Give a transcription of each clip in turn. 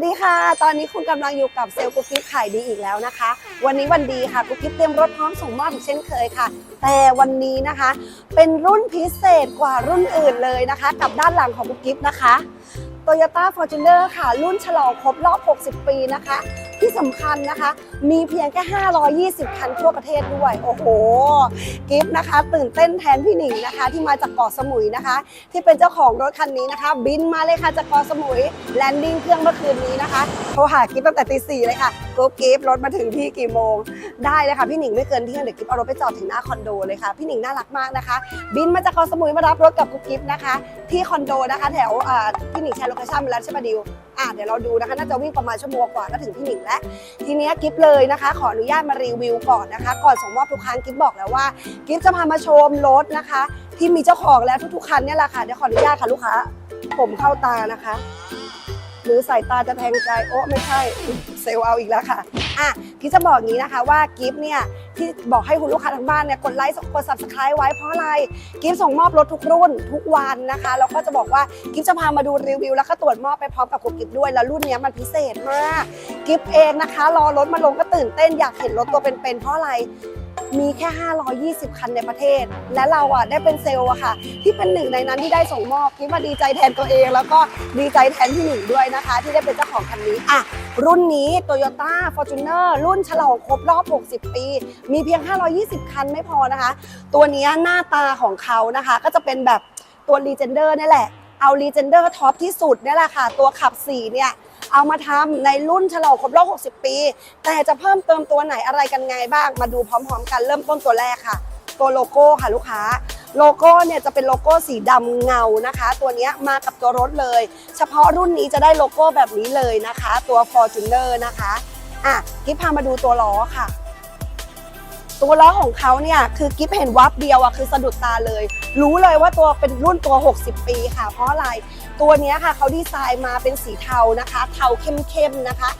วัสดีค่ะ ตอนนี้คุณกำลังอยู่กับเซลล์กุ๊กกิ๊บขายดีอีกแล้วนะคะ วันนี้วันดีค่ะกุ๊กกิ๊บเตรียมรถพร้อมส่งมอบอีกเช่นเคยค่ะ แต่วันนี้นะคะ เป็นรุ่นพิเศษกว่ารุ่นอื่นเลยนะคะ กับด้านหลังของกุ๊กกิ๊บนะคะ Toyota Fortuner ค่ะ รุ่นฉลองครบรอบ 60 ปีนะคะ ที่สำคัญนะคะ มีเพียงแค่ 520 คันทั่วประเทศด้วย โอ้โห กิฟต์นะคะ ตื่นเต้นแทนพี่หนิงนะคะ ที่มาจากเกาะสมุยนะคะ ที่เป็นเจ้าของรถคันนี้นะคะ บินมาเลยค่ะจากเกาะสมุยแลนดิ้งเครื่องเมื่อคืนนี้นะคะโทรหากิฟต์ตั้งแต่ตีสี่เลยค่ะกรุ๊ปกิฟต์รถมาถึงที่กี่โมง ได้เลยค่ะพี่หนิงไม่เกินเที่ยงเดี๋ยวกิฟต์เอารถไปจอดถึงหน้าคอนโดเลยค่ะพี่หนิงน่ารักมากนะคะ บินมาจากเกาะสมุยมารับรถกับกุ๊กกิฟต์นะคะที่คอนโดนะคะแถวพี่หนิงแชร์โลเคชั่นมาแล้วใช่ปะดิวอะเดี๋ยวเราดูนะคะน่าจะวิ่งประมาณชั่วโมงกว่าก็ถึงพี่หนิงแล้ว ทีนี้กิฟเลยนะคะ ขออนุญาตมารีวิวก่อนนะคะ ก่อนส่งมอบทุกครั้งกิฟบอกแล้วว่า กิฟจะพามาชมรถนะคะ ที่มีเจ้าของแล้วทุกๆคันเนี่ยแหละค่ะเดี๋ยวขออนุญาตค่ะลูกค้า ผมเข้าตานะคะ หรือสายตาจะแทงใจโอ้ไม่ใช่เซลเอาอีกแล้วค่ะ อะกิฟจะบอกอย่างนี้นะคะว่ากิฟเนี่ยที่บอกให้คุณลูกค้าทางบ้านเนี่ยกดไลค์กด subscribe ไว้เพราะอะไรกิฟส่งมอบรถทุกรุ่นทุกวันนะคะแล้วก็จะบอกว่ากิฟจะพามาดูรีวิว แล้วก็ตรวจมอบไปพร้อมกับคุณกิฟด้วยแล้วรุ่นนี้มันพิเศษมากกิฟเองนะคะ รอรถมาลงก็ตื่นเต้นอยากเห็นรถตัวเป็นๆเพราะอะไร มีแค่ 520 คันในประเทศ และเราอะได้เป็นเซลล์อะค่ะ ที่เป็นหนึ่งในนั้นที่ได้ส่งมอบกิฟมาดีใจแทนตัวเอง แล้วก็ดีใจแทนพี่หนิงด้วยนะคะ ที่ได้เป็นเจ้าของคันนี้อะรุ่นนี้ Toyota Fortuner รุ่นฉลองครบรอบ 60 ปี มีเพียง 520 คันไม่พอนะคะ ตัวนี้หน้าตาของเขานะคะ ก็จะเป็นแบบตัว Legender นี่แหละเอา Legender ท็อปที่สุดนี่แหละค่ะ ตัวขับ4เนี่ย เอามาทำในรุ่นฉลองครบรอบ 60 ปี แต่จะเพิ่มเติมตัวไหนอะไรกันไงบ้าง มาดูพร้อมๆ กันเริ่มต้นตัวแรกค่ะ ตัวโลโก้ค่ะลูกค้าโลโก้เนี่ยจะเป็นโลโก้สีดำเงานะคะ ตัวนี้มากับตัวรถเลย เฉพาะรุ่นนี้จะได้โลโก้แบบนี้เลยนะคะ ตัว Fortuner นะคะอะกิ๊พามาดูตัวล้อค่ะ ตัวล้อของเขาเนี่ยคือกิ๊บเห็นวับเดียวอะคือสะดุดตาเลย รู้เลยว่าตัวเป็นรุ่นตัว 60 ปีค่ะ เพราะอะไรตัวนี้ค่ะเขาดีไซน์มาเป็นสีเทานะคะ เทาเข้มๆนะคะ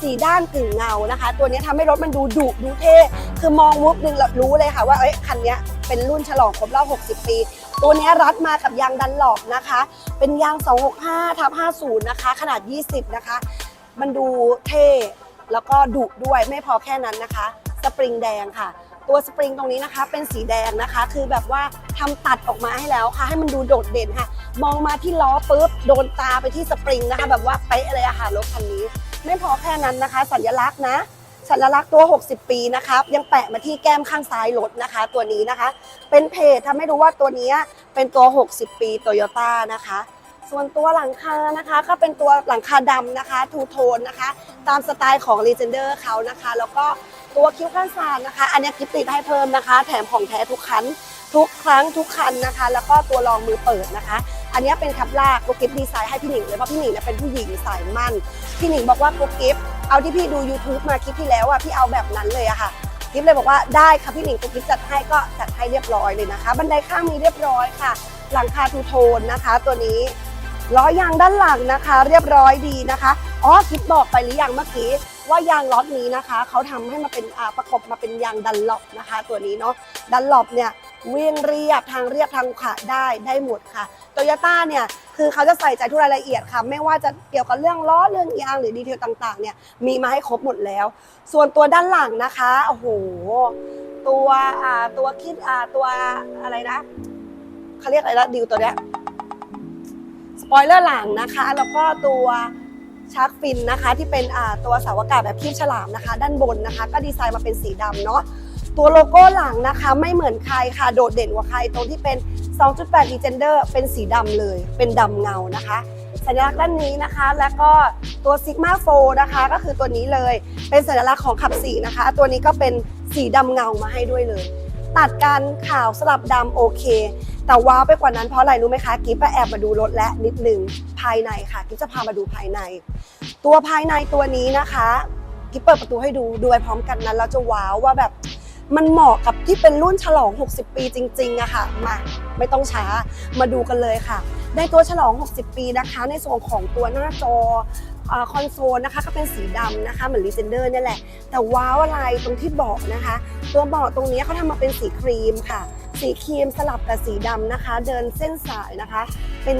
สีด้านกึ่งเงานะคะ ตัวนี้ยทำให้รถมันดูดุดูเท่คือมองวุบหนึ่งรู้เลยค่ะว่าเอ้ยคันนี้เป็นรุ่นฉลองครบรอบ60 ปี ตัวนี้รัดมากับยางดันหลอกนะคะ เป็นยาง 265ทับ50 นะคะ ขนาด 20 นะคะ มันดูเท่แล้วก็ดุด้วยไม่พอแค่นั้นนะคะ สปริงแดงค่ะ ตัวสปริงตรงนี้นะคะ เป็นสีแดงนะคะ คือแบบว่าทำตัดออกมาให้แล้วค่ะ ให้มันดูโดดเด่นค่ะ มองมาที่ล้อปุ๊บโดนตาไปที่สปริงนะคะ แบบว่าเป๊ะเลยอะค่ะรถคันนี้ ไม่พอแค่นั้นนะคะ สัญลักษณ์นะสัญลักษณ์ตัว 60 ปีนะคะยังแปะมาที่แก้มข้างซ้ายรถนะคะ ตัวนี้นะคะ เป็นเพจทำให้รู้ว่าตัวนี้เป็นตัว 60 ปีโตโยต้านะคะ ส่วนตัวหลังคานะคะ ก็เป็นตัวหลังคาดำนะคะทูโทนนะคะ ตามสไตล์ของ Legender เขานะคะ แล้วก็ ตัวคิ้วข้างซานนะคะ อันนี้กิฟติดให้เพิ่มนะคะ แถมของแท้ทุกคันทุกครั้งทุกคันนะคะ แล้วก็ตัวรองมือเปิดนะคะ อันนี้เป็นคับลากกุ๊กกิ๊บดีไซน์ให้พี่หนิงเลยเพราะพี่หนิงเนี่ยเป็นผู้หญิงสายมั่น พี่หนิงบอกว่ากุ๊กกิ๊บเอาที่พี่ดู YouTube มาคลิปที่แล้วอะพี่เอาแบบนั้นเลยอะค่ะกิ๊บเลยบอกว่าได้ค่ะพี่หนิงกุ๊กกิ๊บจัดให้ก็จัดให้เรียบร้อยเลยนะคะ บันไดข้างมีเรียบร้อยค่ะ หลังคาทูโทนนะคะ ตัวนี้ล้อยางด้านหลังนะคะ เรียบร้อยดีนะคะอ๋อคลิปบอกไปหรือยังเมื่อกี้ ว่ายางล็อตนี้นะคะเขาทำให้มาเป็นอาประกบมาเป็นยางดันล็อบนะคะ ตัวนี้เนาะดันล็อบเนี่ยเวียงเรียบทางเรียบทางขวาได้ได้หมดค่ะโตโยต้าเนี่ยคือเขาจะใส่ใจทุกรายละเอียดค่ะ ไม่ว่าจะเกี่ยวกับเรื่องล้อเรื่องยางหรือดีเทลต่างๆเนี่ยมีมาให้ครบหมดแล้ว ส่วนตัวด้านหลังนะคะโอ้โหตัวอ่าตัวคิดอ่าตัวอะไรนะเขาเรียกอะไรนะดิวตัวเนี้ยสปอยเลอร์หลังนะคะ แล้วก็ตัว ชาร์กฟินนะคะ ที่เป็นตัวเสาอากาศแบบคีบฉลามนะคะ ด้านบนนะคะ ก็ดีไซน์มาเป็นสีดำเนาะตัวโลโก้หลังนะคะไม่เหมือนใครค่ะโดดเด่นกว่าใครตรงที่เป็น 2.8 Legender เป็นสีดำเลย เป็นดำเงานะคะสัญลักษณ์ด้านนี้นะคะ แล้วก็ตัว Sigma 4นะคะก็คือตัวนี้เลยเป็นสัญลักษณ์ของขับสีนะคะ ตัวนี้ก็เป็นสีดำเงามาให้ด้วยเลย ตัดกันขาวสลับดำโอเค แต่ว้าวไปกว่านั้นเพราะอะไรรู้ไหมคะกิ๊บไปแอบมาดูรถและนิดนึงภายในค่ะกิ๊บจะพามาดูภายใน ตัวภายในตัวนี้นะคะกิ๊บเปิดประตูให้ดูดูไปพร้อมกันนั้นแล้วจะว้าวว่าแบบมันเหมาะกับที่เป็นรุ่นฉลอง 60 ปีจริงๆอะค่ะ มาไม่ต้องช้ามาดูกันเลยค่ะ ในตัวฉลอง 60 ปีนะคะ ในส่วนของตัวหน้าจอคอนโซลนะคะก็เป็นสีดำนะคะเหมือนรีเซนเดอร์นี่ยแหละ แต่ว้าวอะไรตรงที่เบาะนะคะ ตัวเบาะตรงนี้เขาทำมาเป็นสีครีมค่ะ สีครีมสลับกับสีดำนะคะ เดินเส้นสายนะคะ เป็น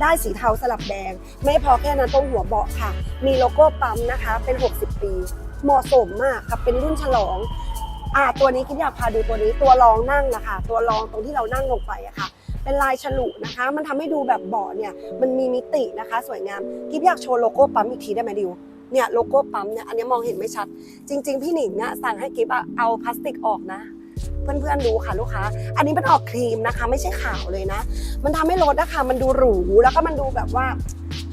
ได้สีเทาสลับแดง ไม่พอแค่นั้นตรงหัวเบาะค่ะ มีโลโก้ปั๊มนะคะ เป็น 60 ปี เหมาะสมมากกับเป็นรุ่นฉลองอ่าตัวนี้คิดอยากพาดูตัวนี้ตัวรองนั่งนะคะ ตัวรองตรงที่เรานั่งลงไปอะค่ะ เป็นลายฉลุนะคะ มันทำให้ดูแบบเบาะเนี่ยมันมีมิตินะคะ สวยงามกิฟอยากโชว์โลโก้ปั๊มอีกทีได้ไหมดิวเนี่ยโลโก้ปั๊มเนี่ยอันนี้มองเห็นไม่ชัด จริง ๆ พี่หนิงเนี่ยสั่งให้กิฟอะเอาพลาสติกออกนะ เพื่อนๆดูค่ะลูกค้า อันนี้มันออกครีมนะคะ ไม่ใช่ขาวเลยนะ มันทำให้รถนะคะมันดูหรูแล้วก็มันดูแบบว่า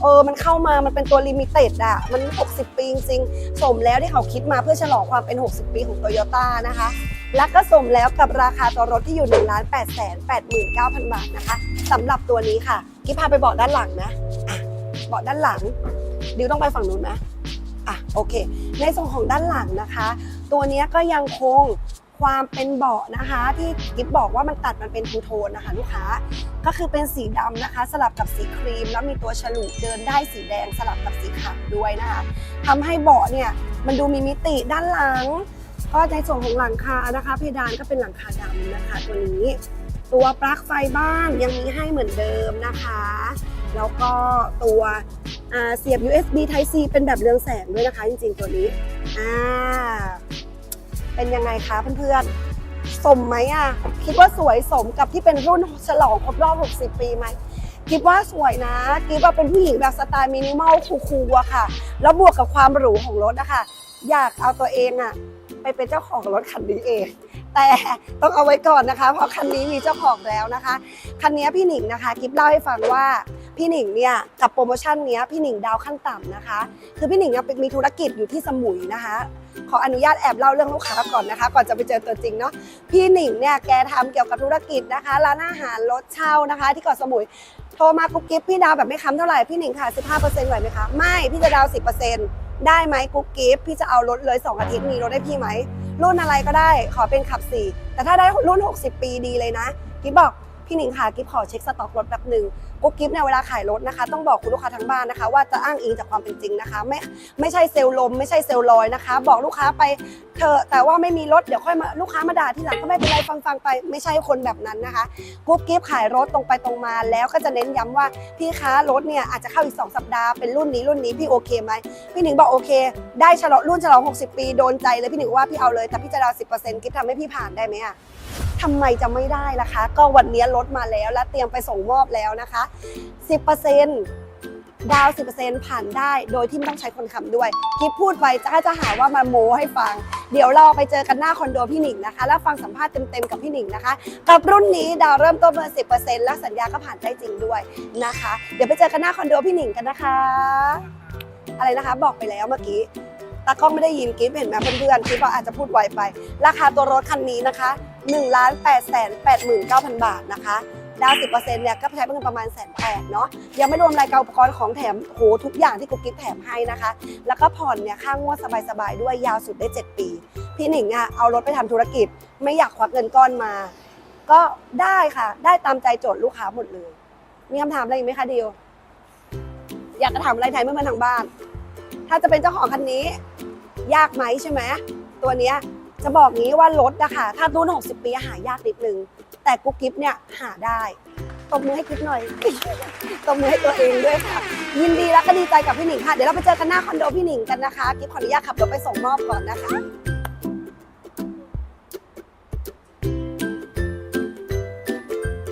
เออ มันเข้ามา มันเป็นตัวลิมิเต็ดอะมัน 60 ปีจริงๆ สมแล้วที่เขาคิดมาเพื่อฉลองความเป็น 60 ปีของโตโยต้านะคะ และก็สมแล้วกับราคาตัวรถที่อยู่ 1 8 8 9 0 0 0 บาทนะคะสำหรับตัวนี้ค่ะ กิ๊บพาไปเบาะด้านหลังนะ อะ เบาะด้านหลัง ดิวต้องไปฝั่งนู้นไหมอะ โอเค ในส่วนของด้านหลังนะคะ ตัวนี้ก็ยังคง ความเป็นเบาะนะคะ ที่กิ๊บบอกว่ามันตัดมันเป็นทูโทนนะคะลูกค้าก็คือเป็นสีดำนะคะ สลับกับสีครีม แล้วมีตัวฉลุเดินได้สีแดงสลับกับสีขาวด้วยนะคะทำให้เบาะเนี่ยมันดูมีมิติด้านหลัง ก็ในส่วนของหลังคานะคะ เพดานก็เป็นหลังคาดำนะคะ ตัวนี้ตัวปลั๊กไฟบ้านยังมีให้เหมือนเดิมนะคะ แล้วก็ตัวเสียบ USB Type C เป็นแบบเรืองแสงด้วยนะคะ จริงๆตัวนี้อ่า เป็นยังไงคะเพื่อนๆ สมไหมอะ คิดว่าสวยสมกับที่เป็นรุ่นฉลองครบรอบ 60 ปีไหมคิดว่าสวยนะคิดว่าเป็นผู้หญิงแบบสไตล์มินิมอลคูลๆอะค่ะ แล้วบวกกับความหรูของรถนะคะ อยากเอาตัวเองอะไปเป็นเจ้าของรถคันนี้เอง แต่ต้องเอาไว้ก่อนนะคะ เพราะคันนี้มีเจ้าของแล้วนะคะ คันนี้พี่หนิงนะคะกิฟเล่าให้ฟังว่า พี่หนิงเนี่ยกับโปรโมชั่นเนี้ยพี่หนิงดาวขั้นต่ำนะคะ คือพี่หนิงเนี่ยมีธุรกิจอยู่ที่สมุยนะคะ ขออนุญาตแอบเล่าเรื่องลูกค้าก่อนนะคะ ก่อนจะไปเจอตัวจริงเนาะพี่หนิงเนี่ยแกทำเกี่ยวกับธุรกิจนะคะร้านอาหารรถเช่านะคะ ที่เกาะสมุยโทรมากุ๊กกิ๊บพี่ดาวแบบไม่ค้ำเท่าไหร่พี่หนิงค่ะ 15%ไหวไหมคะไม่พี่จะดาว10%ได้ไหมกุ๊กกิ๊บพี่จะเอารถเลย 2 อาทิตย์มีรถให้พี่ไหมรุ่นอะไรก็ได้ขอเป็นขับ4แต่ถ้าได้รุ่น 60 ปีดีเลยนะกิ๊บบอก พี่หนิงค่ะกิ๊บขอเช็คสต็อกรถแป๊บหนึ่งกุ๊กกิ๊บเนี่ยเวลาขายรถนะคะ ต้องบอกคุณลูกค้าทั้งบ้านนะคะ ว่าจะอ้างอิงจากความเป็นจริงนะคะ ไม่ไม่ใช่เซลล์ลม ไม่ใช่เซลล์ลอยนะคะ บอกลูกค้าไปเถอะแต่ว่าไม่มีรถเดี๋ยวค่อยมาลูกค้ามาด่าทีหลังก็ไม่เป็นไรฟังฟังๆไป ไม่ใช่คนแบบนั้นนะคะกุ๊กกิ๊บขายรถตรงไปตรงมาแล้วก็จะเน้นย้ำว่าพี่คะรถเนี่ยอาจจะเข้าอีก 2 สัปดาห์เป็นรุ่นนี้รุ่นนี้พี่โอเคไหมพี่หนิงบอกโอเค ได้ฉลองรุ่นฉลอง 60 ปีโดนใจเลยพี่หนิงว่าพี่เอาเลยแต่พี่จะดาว10%กิ๊บทำให้พี่ผ่านได้ไหมอะ ทำไมจะไม่ได้ล่ะคะ ก็วันนี้ลดมาแล้วและเตรียมไปส่งมอบแล้วนะคะ 10%ดาว 10%ผ่านได้โดยที่ไม่ต้องใช้คนคำด้วยกิ๊บพูดไปจะจะหาว่ามาโมให้ฟัง เดี๋ยวเราไปเจอกันหน้าคอนโดพี่หนิงนะคะ แล้วฟังสัมภาษณ์เต็มๆกับพี่หนิงนะคะ กับรุ่นนี้ดาวเริ่มต้นเบอร์10%และสัญญาก็ผ่านได้จริงด้วยนะคะ เดี๋ยวไปเจอกันหน้าคอนโดพี่หนิงกันนะคะ อะไรนะคะบอกไปแล้วเมื่อกี้ตากล้องไม่ได้ยินกิฟเห็นไหมเพื่อนๆกิฟอาจจะพูดไวไป ราคาตัวรถคันนี้นะคะ 1 8 8 9 0 0 0 บาทนะคะดาว10%เนี่ยก็ใช้เงินประมาณแสนแปดเนาะยังไม่รวมรายการอุปกรณ์ของแถมโหทุกอย่างที่กุ๊กกิ๊บแถมให้นะคะ แล้วก็ผ่อนเนี่ยค่างวดสบายๆ ด้วยยาวสุดได้ 7 ปี พี่หนิงอะเอารถไปทำธุรกิจ ไม่อยากควักเงินก้อนมา ก็ได้ค่ะ ได้ตามใจโจทย์ลูกค้าหมดเลย มีคำถามอะไรอีกไหมคะดิวอยากจะถามอะไรไทยเมื่อมาทางบ้าน ถ้าจะเป็นเจ้าของคันนี้ ยากไหมใช่ไหมตัวเนี้ย จะบอกงี้ว่ารถอะค่ะถ้ารุ่น60 ปีหายากนิดนึง แต่กุ๊กกิ๊บเนี่ยหาได้ตบมือให้กิ๊บหน่อยตบมือให้ตัวเองด้วยค่ะ ยินดีแล้วก็ดีใจกับพี่หนิงค่ะ เดี๋ยวเราไปเจอกันหน้าคอนโดพี่หนิงกันนะคะกิ๊บขออนุญาตขับรถไปส่งมอบก่อนนะคะ